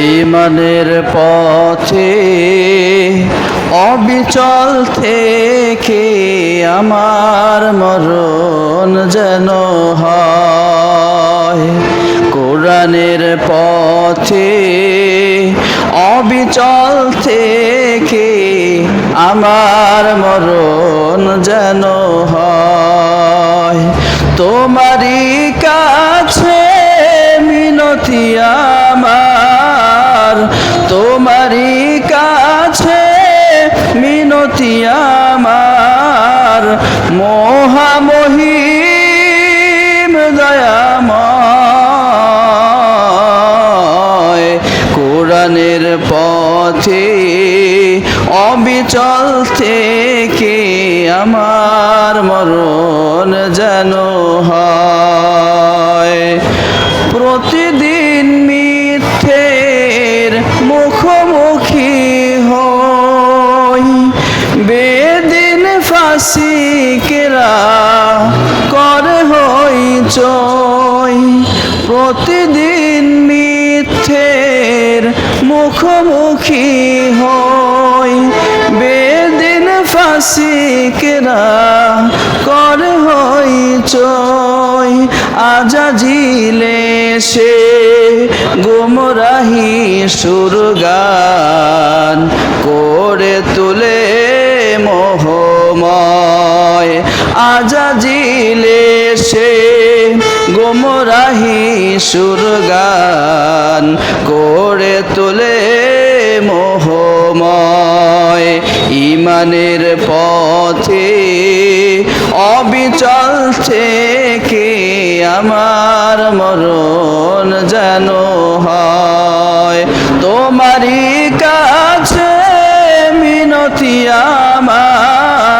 ইমানের পথে অবিচল থেকে আমার মরণ যেন হয়। কোরআনের পথে অবিচল থেকে আমার মরণ যেন হয়। কাছে মিনতি আমার মহামহিম দয়াময়। কোরআনের পথে অবিচল থেকে আমার মরণ যেন হয়। প্রতিদিন মিথ্যের মুখোমুখি ফাঁসিকেরা করে হই চই প্রতিদিন মিথ্যের মুখোমুখি হই। বেদিন ফাঁসিকেরা কর হই চই আজাজিলে সে গুমরাহি সুরগান করে তুলে মোহময় আজাজিলে সে গোমরাহি সুরগান করে তোলে মোহময় ইমানের পথে। অবিচল থেকে আমার মরণ যেন হয়। তোমারই কাছে মিনতি আমার।